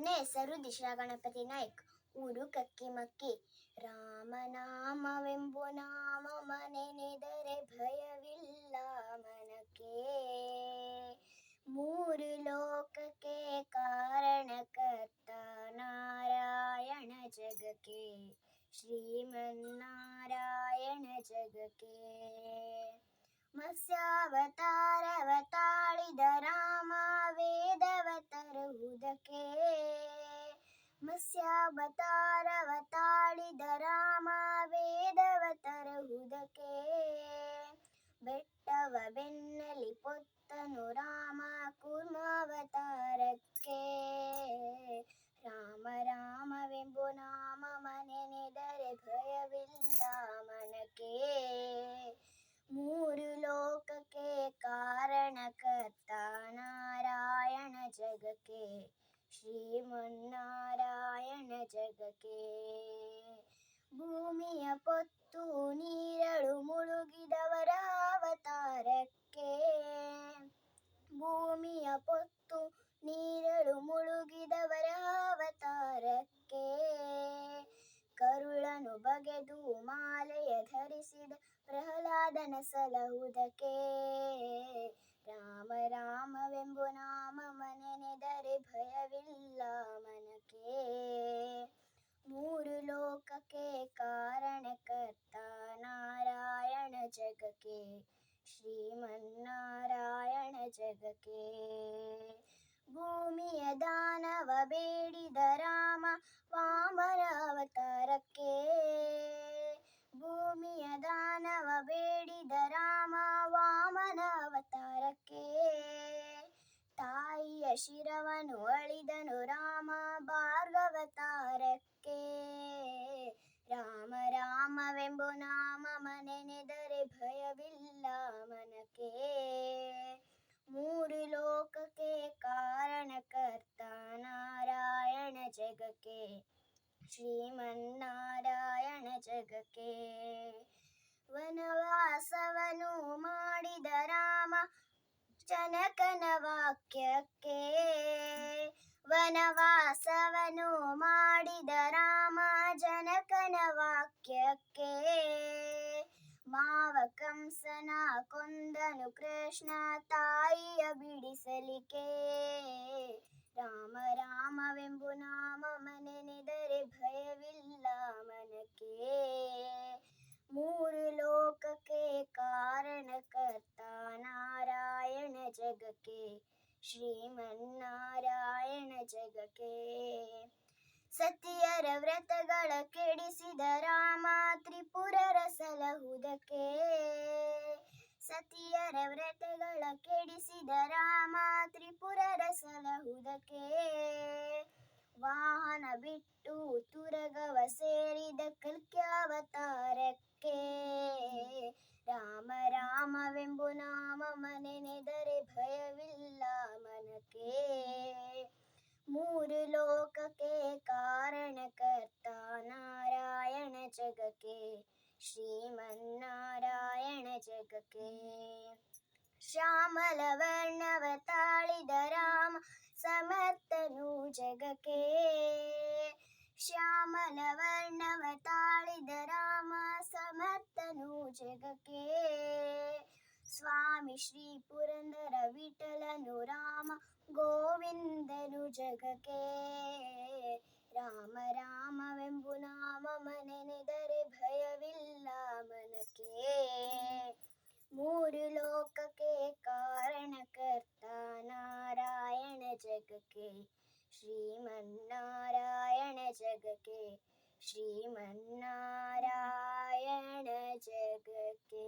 ನನ್ನ ಹೆಸರು ದಿಶಾ ಗಣಪತಿ ನಾಯ್ಕ್. ಊರು ಕಕ್ಕಿಮಕ್ಕಿ ರಾಮನಾಮವೆಂಬು ನಾಮ ಮನೆನೆದರೆ ಭಯವಿಲ್ಲ ಮನಕ್ಕೆ. ಮೂರು ಲೋಕಕ್ಕೆ ಕಾರಣಕರ್ತ ನಾರಾಯಣ ಜಗಕ್ಕೆ. ಶ್ರೀಮನ್ನಾರಾಯಣ ಜಗಕ್ಕೆ. ಮತ್ಸ್ಯಾವತಾರವ ಮತ್ಸ್ಯಾವತಾರವ ತಾಳಿದ ರಾಮ ವೇದವ ತರುವುದಕ್ಕೆ ಬೆಟ್ಟವ ಬೆನ್ನಲಿ ಪೊತ್ತನು ರಾಮ ಕೂರ್ಮಾವತಾರಕ್ಕೆ ರಾಮ ರಾಮವೆಂಬು ನಾಮ ಮನೆನೆದರೆ ಭಯವಿಲ್ಲ ಮನಕ್ಕೆ ಮೂರು ಲೋಕಕ್ಕೆ ಕಾರಣಕರ್ತ ನಾರಾಯಣ ಜಗಕ್ಕೆ ಶ್ರೀಮನ್ನಾರಾಯಣ ಜಗಕ್ಕೆ. ಭೂಮಿಯ ಪೊತ್ತು ನೀರಳು ಮುಳುಗಿದವರ ಅವತಾರಕ್ಕೆ. ಭೂಮಿಯ ಪೊತ್ತು ನೀರಳು ಮುಳುಗಿದವರ ಅವತಾರಕ್ಕೆ. ಕರುಳನು ಬಗೆದು ಮಾಲೆಯ ಧರಿಸಿದ ಪ್ರಹ್ಲಾದನ ಸಲಹುದಕ್ಕೆ. ರಾಮ ರಾಮವೆಂಬು ನಾಮ ಮನೆನೆದರೆ ಭಯವಿಲ್ಲ ಮನಕ್ಕೆ ಮೂರು ಲೋಕಕ್ಕೆ ಕಾರಣಕರ್ತ ನಾರಾಯಣ ಜಗಕ್ಕೆ ಶ್ರೀಮನ್ನಾರಾಯಣ ಜಗಕ್ಕೆ ಭೂಮಿಯ ದಾನವ ಬೇಡಿದ ಶಿರವನು ಅಳಿದನು ರಾಮ ಭಾರ್ಗವತಾರಕ್ಕೆ. ರಾಮ ರಾಮವೆಂಬು ನಾಮ ಮನೆನೆದರೆ ಭಯವಿಲ್ಲ ಮನಕ್ಕೆ. ಮೂರು ಲೋಕಕ್ಕೆ ಕಾರಣಕರ್ತ ನಾರಾಯಣ ಜಗಕ್ಕೆ. ಶ್ರೀಮನ್ನಾರಾಯಣ ಜಗಕ್ಕೆ. ವನವಾಸವನು ಮಾಡಿದ ರಾಮ ಜನಕನ ವಾಕ್ಯಕ್ಕೆ ವನವಾಸವನು ಮಾಡಿದ ರಾಮ ಜನಕನ ವಾಕ್ಯಕ್ಕೆ ಮಾವ ಕಂಸನ ಕೊಂದನು ಕೃಷ್ಣ ತಾಯಿಯ ಬಿಡಿಸಲಿಕೆ ರಾಮ ರಾಮವೆಂಬು ನಾಮ ಮನೆನೆದರೆ ಭಯವಿಲ್ಲ ಮನಕ್ಕೆ. ಮೂರು ಜಗಕ್ಕೆ, ಶ್ರೀಮನ್ನಾರಾಯಣ ಜಗಕ್ಕೆ. ಸತಿಯರ ವ್ರತಗಳ ಕೆಡಿಸಿದ ರಾಮ ತ್ರಿಪುರರ ಸಲಹುದಕ್ಕೆ. ಸತಿಯರ ವ್ರತಗಳ ಕೆಡಿಸಿದ ರಾಮ ತ್ರಿಪುರರ ಸಲಹುದಕ್ಕೆ. ವಾಹನ ಬಿಟ್ಟು ತುರಗವ ಜಗಕ್ಕೆ, ಶ್ರೀಮನ್ನಾರಾಯಣ ಜಗಕ್ಕೆ. ಶ್ಯಾಮಲ ವರ್ಣವ ತಾಳಿದ ರಾಮ, ಸಮರ್ಥನು ಜಗಕ್ಕೆ. ಶ್ಯಾಮಲ ವರ್ಣವ ತಾಳಿದ ರಾಮ, ಸಮರ್ಥನು ಜಗಕ್ಕೆ. ಸ್ವಾಮಿ ಶ್ರೀ ರಾಮ ರಾಮವೆಂಬು ನಾಮ ಮನೆನೆದರೆ ಭಯವಿಲ್ಲ ಮನಕ್ಕೆ ಮೂರು ಲೋಕಕ್ಕೆ ಕಾರಣಕರ್ತ ನಾರಾಯಣ ಜಗಕ್ಕೆ ಶ್ರೀಮನ್ನಾರಾಯಣ ಜಗಕ್ಕೆ ಶ್ರೀಮನ್ನಾರಾಯಣ ಜಗಕ್ಕೆ